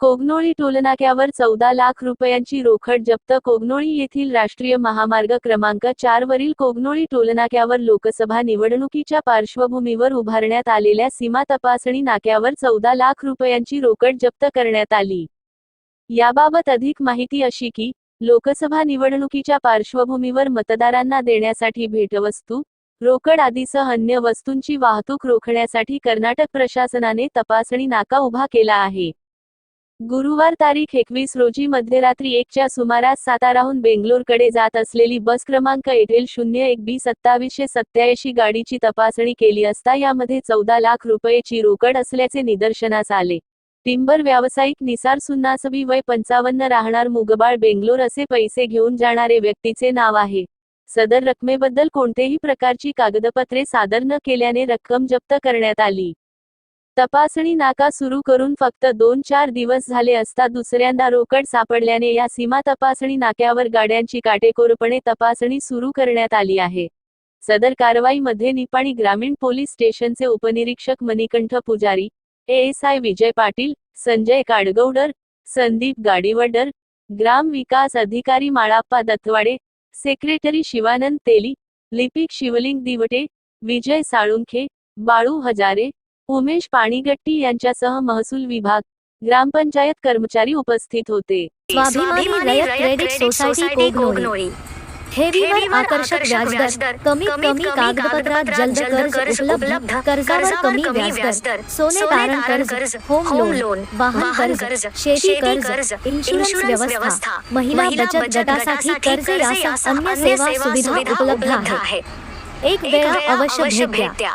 कोगनोळी टोलनाक्यावर चौदा लाख रुपयांची रोकड जप्त कोगनोळी येथील राष्ट्रीय महामार्ग क्रमांक चार वरील कोगनोळी टोलनाक्यावर लोकसभा निवडणुकीच्या पार्श्वभूमीवर उभारण्यात आलेल्या सीमा तपासणी नाक्यावर चौदा लाख रुपयांची रोकड जप्त करण्यात आली. याबाबत अधिक माहिती अशी की लोकसभा निवडणुकीच्या पार्श्वभूमीवर मतदारांना देण्यासाठी भेटवस्तू रोकड आदीसह अन्य वस्तूंची वाहतूक रोखण्यासाठी कर्नाटक प्रशासनाने तपासणी नाका उभा केला आहे. गुरुवार तारीख एकवीस रोजी मध्यरात्री एकच्या सुमारास साताराहून बेंगलोरकडे जात असलेली बस क्रमांक एल शून्य एक बी सत्तावीसशे सत्याऐंशी गाडीची तपासणी केली असता यामध्ये चौदा लाख रुपयेची रोकड असल्याचे निदर्शनास आले. टिंबर व्यावसायिक निसार सुन्नासबी वय पंचावन्न राहणार मुगबाळ बेंगलोर असे पैसे घेऊन जाणारे व्यक्तीचे नाव आहे. सदर रकमेबद्दल कोणतेही प्रकारची कागदपत्रे सादर न केल्याने रक्कम जप्त करण्यात आली. तपासणी नाका सुरू करून फक्त दोन चार दिवस झाले असता दुसऱ्यांदा रोकड सापडल्याने या सीमा तपासणी नाक्यावर गाड्यांची काटेकोरपणे तपासणी सुरू करण्यात आली आहे. सदर कारवाईमध्ये निपाणी ग्रामीण पोलीस स्टेशनचे उपनिरीक्षक मणिकंठ पुजारी एएसआय विजय पाटील संजय काडगौडर संदीप गाडीवडर ग्राम विकास अधिकारी माळाप्पा दत्तवाडे सेक्रेटरी शिवानंद तेली लिपिक शिवलिंग दिवटे विजय साळुंखे बाळू हजारे उमेश पाणीगट्टी यांच्यासह महसूल विभाग ग्रामपंचायत कर्मचारी उपस्थित होते. स्वाभिमानी रयत क्रेडिट सोसायटी कोगनोळी. ठेवीवर आकर्षक व्याजदर. कमीत कमी कागदपत्रात जलद कर्ज उपलब्ध. कर्जावर कमी व्याजदर. सोने तारण कर्ज होम लोन वाहन कर्ज शेती कर्ज इन्शुरन्स व्यवस्था महिला बचत गटासाठी कर्ज यासह अन्य सेवा सुविधा उपलब्ध आहे. एक वेळा अवश्य भेट द्या.